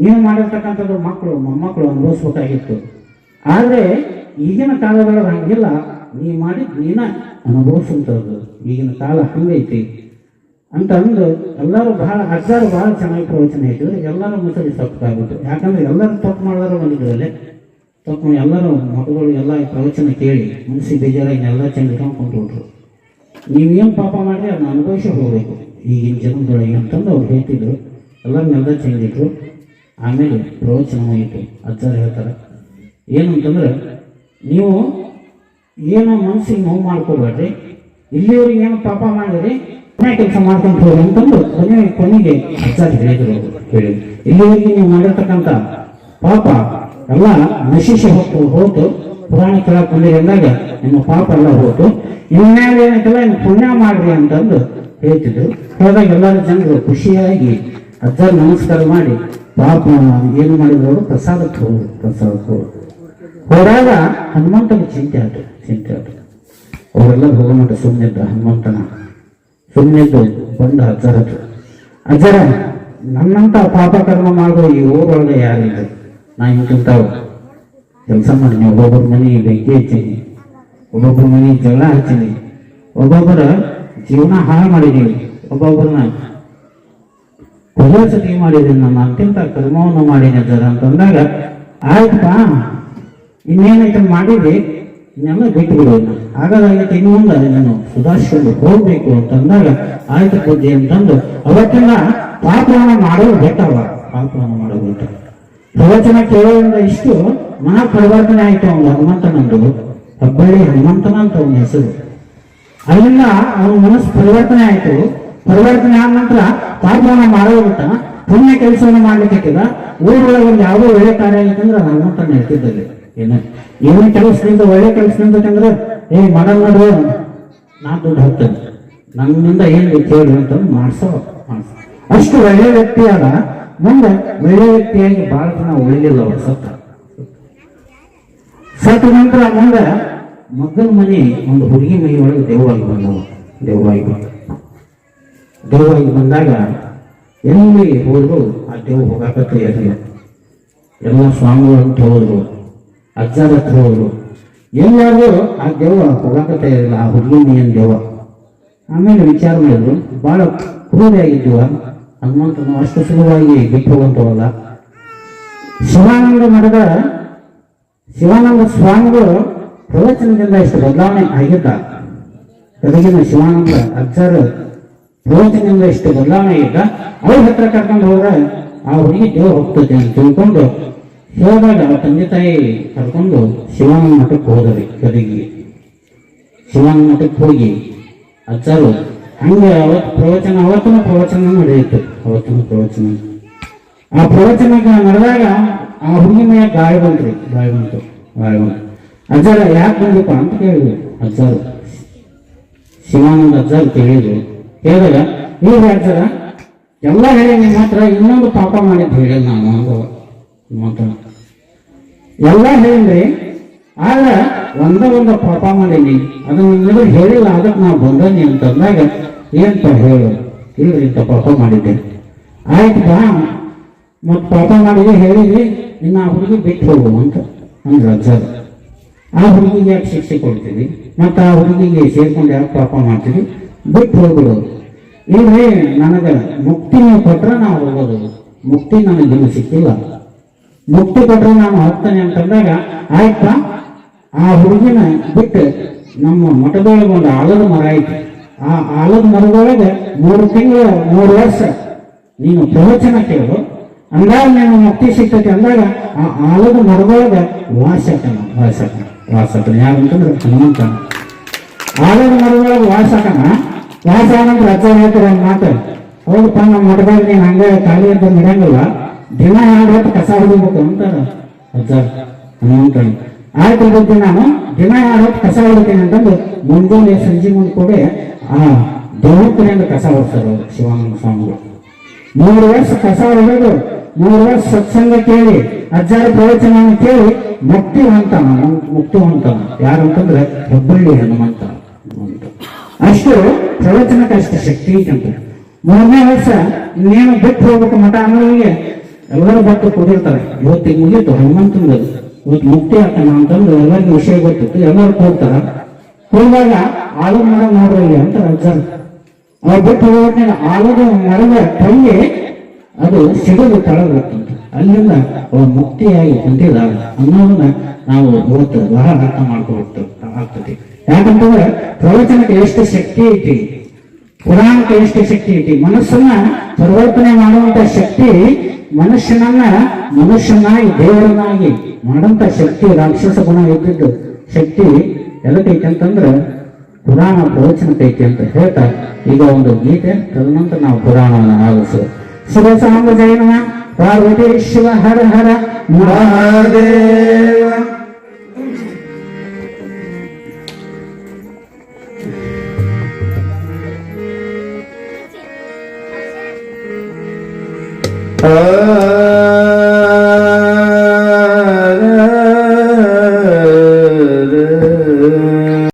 ನೀವು ಮಾಡಿರ್ತಕ್ಕಂಥದ್ದು ಮಕ್ಕಳು, ಮೊಮ್ಮಕ್ಕಳು ಅನುಭವಿಸ್ಬೇಕಾಗಿತ್ತು. ಆದರೆ ಈಗಿನ ಕಾಲದೊಳಗೆ ಹಂಗಿಲ್ಲ. ನೀ ಮಾಡಿದ್ ನೀನ ಅನುಭವಿಸುವಂಥದ್ದು. ಈಗಿನ ಕಾಲ ಹಂಗೈತಿ. ಅಂತ ಅಂದು ಎಲ್ಲರೂ ಬಹಳ, ಅಜ್ಜಾರು ಬಹಳ ಚೆನ್ನಾಗಿ ಪ್ರವಚನ ಹೇಳಿದ್ರು ಎಲ್ಲರೂ ಮುಸಲಿ ತಪ್ಪಾಗ್ಬಿಟ್ಟು ಯಾಕಂದ್ರೆ ಎಲ್ಲರೂ ತಪ್ಪು ಮಾಡಿದ್ರು ಬಂದಿದ್ರಲ್ಲಿ ತಪ್ಪು ಮಾಡಿ ಎಲ್ಲರೂ ಮಕ್ಕಳು ಎಲ್ಲ ಪ್ರವಚನ ಕೇಳಿ ಮನಸ್ಸಿಗೆ ಬೇಜಾರಾಗಿ ಎಲ್ಲ ಚೆಂದ ಕೊಂಡ್ಬಿಟ್ರು ನೀವೇನು ಪಾಪ ಮಾಡಿ ಅದನ್ನ ಅನುಭವಿಸಿ ಹೋಗ್ಬೇಕು. ಈಗಿನ ಜನ್ಮದೊಳಗೆ ಅಂತಂದು ಅವ್ರು ಹೇಳ್ತಿದ್ರು. ಎಲ್ಲರನ್ನೆಲ್ಲ ಚೆಂದಿಟ್ರು ಆಮೇಲೆ ಪ್ರವಚನ ಅಜ್ಜ ಅಜ್ಜಾರು ಹೇಳ್ತಾರೆ. ಅಂತಂದ್ರೆ ನೀವು ಏನೋ ಮನಸ್ಸಿಗೆ ನೋವು ಮಾಡ್ಕೋಬೇಡ್ರಿ ಇಲ್ಲಿವರೆಗೆ ಏನು ಪಾಪ ಮಾಡಿರಿ ಮನೆ ಕೆಲಸ ಮಾಡ್ಕೊಂಡು ಹೋಗಿ ಅಂತಂದು ಕೊನೆ ಕೊನೆಗೆ ಅಜ್ಜಾರು ಹೇಳಿದ್ರು. ಹೇಳಿ ಇಲ್ಲಿವರೆಗೆ ನೀವು ಮಾಡಿರ್ತಕ್ಕಂಥ ಪಾಪ ಎಲ್ಲ ನಶಿಸಿ ಹೋಗ್ತು ಹೋತು ಪುರಾಣ ಕೇಳಕ್ ಬಂದಿರಿ ಅಂದಾಗ ನಿಮ್ಮ ಪಾಪ ಎಲ್ಲ ಹೋತು ಇನ್ಮೇಲೆ ಏನಂತಲ್ಲ, ಇನ್ನು ಪುಣ್ಯ ಮಾಡ್ರಿ ಅಂತಂದು ಹೇಳ್ತಿದ್ರು. ಹೋದಾಗ ಎಲ್ಲರೂ ಜನರು ಖುಷಿಯಾಗಿ ಅಜ್ಜಾರು ನಮಸ್ಕಾರ ಮಾಡಿ ಪಾಪ ಏನು ಮಾಡಿದ್ರು ಪ್ರಸಾದಕ್ಕೆ ಹೋದ್ರು ಪ್ರಸಾದಕ್ಕೆ ಹೋದ್ರು. ಹೋದಾಗ ಹನುಮಂತನ ಚಿಂತೆ ಆಯ್ತು ಚಿಂತೆ ಆಯ್ತು ಅವರೆಲ್ಲ ಹೋಗೋಮಟ ಸುಮ್ಮನಿದ್ದ ಹನುಮಂತನ. ಸುಮ್ಮನಿದ್ದು ಬಂದ ಅಜ್ಜರ ಅಜ್ಜರ ನನ್ನಂತ ಪಾಪ ಕರ್ಮ ಮಾಡೋ ಈ ಊರೊಳಗೆ ಯಾರಿಲ್ಲ. ನಾ ಇಂತ ಕೆಲಸ ಮಾಡಿ ಒಬ್ಬೊಬ್ಬರ ಮನೆ ಬೆಂಕಿ ಹಚ್ಚೀನಿ. ಒಬ್ಬೊಬ್ಬರ ಮನೆ ಜಗಳ ಹಚ್ಚೀನಿ. ಒಬ್ಬೊಬ್ಬರ ಜೀವನ ಹಾಳು ಮಾಡಿದೀವಿ. ಒಬ್ಬೊಬ್ಬರನ್ನ ಸತಿ ಮಾಡಿದ್ದೀನಿ ನಾನು ಅತ್ಯಂತ ಕರ್ಮವನ್ನು ಮಾಡಿದೆ ಸರ್ ಅಂತಂದಾಗ ಆಯ್ತಪ್ಪ, ಇನ್ನೇನೈತೆ ಮಾಡಿದ್ರಿ? ಇನ್ನೆಲ್ಲ ಬಿಟ್ಟು ಬಿಡೋಣ ಹಾಗಾದಾಗ ಇನ್ನು ಮುಂದೆ ನಾನು ಸುಧಾರಿಸಿಕೊಂಡು ಹೋಗ್ಬೇಕು ಅಂತಂದಾಗ ಆಯ್ತು ಬುದ್ಧಿ ಅಂತಂದು, ಅವತ್ತೆಲ್ಲ ಪಾಪವನ್ನು ಮಾಡೋದು ಬೆಟ್ಟವ. ಪಾಪವನ್ನು ಮಾಡೋದು ಬೆಟ್ಟ. ಪ್ರವಚನ ಕೇಳೋದ್ರಿಂದ ಇಷ್ಟು ಮನ ಪರಿವರ್ತನೆ ಆಯ್ತು ಅವನು ಹನುಮಂತನಂದು. ಹೆಬ್ಬಳ್ಳಿ ಹನುಮಂತನ ಅಂತ ಅವನ ಹೆಸರು. ಅಲ್ಲಿಂದ ಅವನ ಮನಸ್ಸು ಪರಿವರ್ತನೆ ಆಯ್ತು. ಪರಿವರ್ತನೆ ಆದ ನಂತರ ಪಾಪವನ್ನು ಮಾಡೋಬಿಟ್ಟ ಪುಣ್ಯ ಕೆಲಸವನ್ನು ಮಾಡ್ಲಿಕ್ಕೆ ಊರೊಳಗೆ ಒಂದು ಯಾವುದೋ ಒಳ್ಳೆ ಕಾರ್ಯ ಆಗಿತ್ತಂದ್ರೆ ನಾನು ತನ್ನ ಹೇಳ್ತಿದ್ದಲ್ಲಿ ಏನು? ಏನೇ ಕೆಲಸದಿಂದ ಒಳ್ಳೆ ಕೆಲಸದಿಂದ ಅಂದ್ರೆ ಏ ಮನ ನೋಡ್ರಿ ನಾ ದುಡ್ಡು ಹೋಗ್ತೇನೆ. ನನ್ನಿಂದ ಏನ್ ಕೇಳಿ ಅಂತ ಮಾಡ್ಸೋ ಮಾಡ್ಸೋ. ಅಷ್ಟು ಒಳ್ಳೆ ವ್ಯಕ್ತಿಯಾದ ಮುಂದೆ ಒಳ್ಳೆ ವ್ಯಕ್ತಿಯಾಗಿ ಬಹಳ ಜನ ಉಳಿಲಿಲ್ಲ ಅವರು ಸತ್ತ. ಸತ್ತ ನಂತರ ಮುಂದೆ ಮಗನ ಮನೆ, ಒಂದು ಹುಡುಗಿ ಮನೆಯೊಳಗೆ ದೇವವಾಗಿ ಬಂದವ ದೇವವಾಗಿ ಬಂದ ದೇವವಾಗಿ ಬಂದಾಗ ಎಲ್ಲಿ ಹೋದ್ರು ಆ ದೇವ್ ಹೋಗಾಕತ್ತೆ ಇರಲಿಲ್ಲ ಎಲ್ಲ ಸ್ವಾಮಿಗಳು ಅಂತ ಹೋದ್ರು ಅಜ್ಜರ ಹತ್ರ ಹೋದ್ರು. ಎಲ್ಲಾರು ಆ ದೇವ ಹೋಗಾಕತ್ತೆ ಇರಲಿಲ್ಲ ಆ ಹುಡುಗಿ ಮನೆಯನ್ ದೇವ? ಆಮೇಲೆ ವಿಚಾರ ಮಾಡಿದ್ರು ಬಹಳ ಕ್ರೂರಿಯಾಗಿದ್ದೀವ ಹನುಮಂತನು ಅಷ್ಟು ಸುಲಭವಾಗಿ ಬಿಟ್ಟು ಹೋಗುವಂತವಲ್ಲ ಶಿವಾನಂದ ಮಾಡಿದ ಶಿವಾನಂದ ಸ್ವಾಮಿಗಳು ಪ್ರವಚನದಿಂದ ಇಷ್ಟು ಬದಲಾವಣೆ ಆಗಿದ್ದ. ಗದಗಿನ ಶಿವಾನಂದ ಅಜ್ಜರ ಪ್ರವಚನದಿಂದ ಇಷ್ಟು ಬದಲಾವಣೆ ಇದ್ದ ಅವ್ರ ಹತ್ರ ಕರ್ಕೊಂಡು ಹೋದ್ರೆ ಆ ಹುಡುಗಿ ದೇವ್ರು ಹೋಗ್ತದೆ ಅಂತ ತಿಳ್ಕೊಂಡು ಹೋದಾಗ ತಂದೆ ತಾಯಿ ಕರ್ಕೊಂಡು ಶಿವಾನಂದ ಮಠಕ್ಕೆ ಹೋದ್ರಿ ಗದಗಿಗೆ. ಶಿವಾನಂದ ಮಠಕ್ಕೆ ಹೋಗಿ ಅಜ್ಜರು ಹಂಗೆ ಅವತ್ತು ಪ್ರವಚನ, ಅವತ್ತಿನ ಪ್ರವಚನ ನಡೆಯಿತು ಅವತ್ತಿನ ಪ್ರವಚನ. ಆ ಪ್ರವಚನ ನಡೆದಾಗ ಆ ಹುಡುಗಿ ಮೇಲೆ ಗಾಯ ಬಂತ್ರಿ ಗಾಯ ಬಂತು ಗಾಯ ಬಂತು. ಅಜ್ಜರ ಯಾಕೆ ಬಂದಿಪ್ಪ ಅಂತ ಕೇಳಿದ್ರು ಅಜ್ಜರು. ಶಿವಾನಂದ ಅಜ್ಜರು ಕೇಳಿದ್ರು ಕೇಳಿದಾಗ ನೀವು ಹೇಳ್ತಾರ? ಎಲ್ಲ ಹೇಳಿ ನಿಮ್ಮ ಹತ್ರ ಇನ್ನೊಂದು ಪಾಪ ಮಾಡಿದ್ದು. ಹೇಳಿ ನಾನು ಅನುಭವ. ಮಾತ್ರ. ಎಲ್ಲ ಹೇಳಿ ಆಗ ಒಂದ ಒಂದು ಪಾಪ ಮಾಡೀನಿ ಅದನ್ನ ಹೇಳಿಲ್ಲ ಅದಕ್ಕೆ ನಾವು ಬಂದನಿ ಅಂತಂದಾಗ ಏನಂತ ಹೇಳು? ಇಲ್ರಿ ಇಂಥ ಪಾಪ ಮಾಡಿದ್ದೆ. ಆಯ್ತು ಬಾ. ಮತ್ ಪಾಪ ಮಾಡಿದ್ರೆ ಹೇಳಿದ್ರಿ ಇನ್ನು ಆ ಹುಡುಗಿ ಬಿಟ್ಟು ಹೋಗು ಅಂತ ಅಂದ್ರೆ ಸರ್ ಆ ಹುಡುಗಿಗೆ ಯಾಕೆ ಶಿಕ್ಷೆ ಕೊಡ್ತೀವಿ ಮತ್ತು ಆ ಹುಡುಗಿಗೆ ಸೇರ್ಕೊಂಡು ಯಾಕೆ ಪಾಪ ಮಾಡ್ತೀವಿ ಬಿಟ್ಟು ಹೋಗ್ಬಿಡೋದು ಇಲ್ರಿ ನನಗೆ ಮುಕ್ತಿ ನೀವು ಕೊಟ್ರೆ ನಾವು ಹೋಗೋದು ಮುಕ್ತಿ ನನಗೆ ಇನ್ನು ಸಿಕ್ಕಿಲ್ಲ. ಮುಕ್ತಿ ಕೊಟ್ರೆ ನಾನು ಹೋಗ್ತೇನೆ ಅಂತಂದಾಗ ಆಯ್ತ? ಆ ಹುಡುಗಿನ ಬಿಟ್ಟು ನಮ್ಮ ಮಠದೊಳಗೆ ಒಂದು ಆಲದ ಮರ ಐತಿ. ಆ ಆಲದ ಮರದೊಳಗೆ ಮೂರು ತಿಂಗಳು, ಮೂರು ವರ್ಷ ನೀನು ಪ್ರವಚನ ಕೇಳು. ಅಂದಾಗ ನೀನು ಮುಕ್ತಿ ಸಿಗ್ತೈತಿ ಅಂದಾಗ, ಆ ಆಲದ ಮರದೊಳಗೆ ವಾಸಕನ ವಾಸಕನ ವಾಸಕನ ಯಾರಂತಂದ್ರೆ ಹನುಮಂತನ. ಆಲದ ಮರದೊಳಗೆ ವಾಸಕನ ವಾಸ ಆನಂತರ ಅಜ್ಜ ಹೇಳ್ತಾರೆ ಒಂದು ಮಾತು. ಹೌದಪ್ಪ ನಮ್ಮ ಮಠದಾಗ ನೀನು ಹಂಗೆ ಖಾಲಿ ಅಂತ ಬಿಡಂಗಿಲ್ಲ ದಿನ ಎರಡು ಹೊತ್ತು ಕಸ ಹೊಡಿಬೇಕು ಅಂತಾರ ಅಜ್ಜ ಹನುಮಂತನ ಆಯ್ತು ಬುದ್ಧಿ ನಾನು ದಿನ ಎರಡು ಹೊತ್ತು ಕಸ ಹೊಡಿತೀನಿ ಅಂತಂದು ಮುಂಜಾನೆ ಸಂಜೆ ಮುಂದೆ ಕೂಡ ಆ ಕಡೆಯಿಂದ ಕಸ ಹೊಡ್ತಾರೆ ಶಿವಾನಂದ ಸ್ವಾಮಿಗಳು. ಮೂರು ವರ್ಷ ಕಸ ಹೊಡೆದು, ಮೂರು ವರ್ಷ ಸತ್ಸಂಗ ಕೇಳಿ, ಅಜ್ಜಾರ ಪ್ರವಚನವನ್ನು ಕೇಳಿ ಮುಕ್ತಿ ಹೊಂತಾನ ಮುಕ್ತಿ ಹೊಂತಾನ ಯಾರಂತಂದ್ರೆ ಹೆಬ್ಬಳ್ಳಿ ಹನುಮಂತ ಅಷ್ಟು ಪ್ರವಚನಕ್ಕೆ ಅಷ್ಟು ಶಕ್ತಿ ಐತಂತ. ಮೂರನೇ ವರ್ಷ ಇನ್ನೇನು ಬಿಟ್ಟು ಹೋಗ್ಬೇಕು ಮಠ ಅನ್ನೋರಿಗೆ ಎಲ್ಲರೂ ಬಟ್ಟು ಕೂಡಿರ್ತಾರೆ ಇವತ್ತಿಗೆ ಮುಗೀತು ಹನುಮಂತಂದು ಇವತ್ತು ಮುಕ್ತಿ ಆಗ್ತಾನ ಅಂತಂದು ಎಲ್ಲರಿಗೂ ವಿಷಯ ಗೊತ್ತಿತ್ತು. ಎಲ್ಲರೂ ಕೂಡ್ತಾರ ಕೂಡಿದಾಗ ಆಲದ ಮರ ನೋಡ್ರಿ ಅಂತ ಸರ್ ಅವ್ರು ಬಿಟ್ಟು ಹೋದ್ಮೇಲೆ ಆಲದ ಮರದ ಕೈಗೆ ಅದು ಸಿಡಿದು ತಳಗಂತ ಅಲ್ಲಿಂದ ಅವ್ರು ಮುಕ್ತಿಯಾಗಿ ಹೊಂದಿದಾಗ ಅನ್ನೋದನ್ನ ನಾವು ಇವತ್ತು ಬಹಳ ಅರ್ಥ ಮಾಡ್ಕೊಳ್ತಾ ಆಗ್ತದೆ. ಯಾಕಂತಂದ್ರೆ ಪ್ರವಚನಕ್ಕೆ ಎಷ್ಟು ಶಕ್ತಿ ಐತಿ? ಪುರಾಣಕ್ಕೆ ಎಷ್ಟು ಶಕ್ತಿ ಐತಿ? ಮನಸ್ಸನ್ನ ಪರಿವರ್ತನೆ ಮಾಡುವಂತ ಶಕ್ತಿ ಮನುಷ್ಯನನ್ನ ಮನುಷ್ಯನಾಗಿ, ದೇವರನ್ನಾಗಿ ಮಾಡುವಂತ ಶಕ್ತಿ, ರಾಕ್ಷಸ ಗುಣ ಇದ್ದಿದ್ದು ಶಕ್ತಿ ಎದಕ್ಕೈತಿ ಅಂತಂದ್ರೆ ಪುರಾಣ ಪ್ರವಚನಕ್ಕೈತಿ ಅಂತ ಹೇಳ್ತಾ ಈಗ ಒಂದು ಗೀತೆ ತದನಂತರ ನಾವು ಪುರಾಣವನ್ನು ಆಲಿಸುವ ಶಿವ ಸಾಂಬ ಜೈನ ಪಾರ್ವತಿ ಶಿವ ಹರ ಹರ, ಮಹಾದೇವ. 嗯。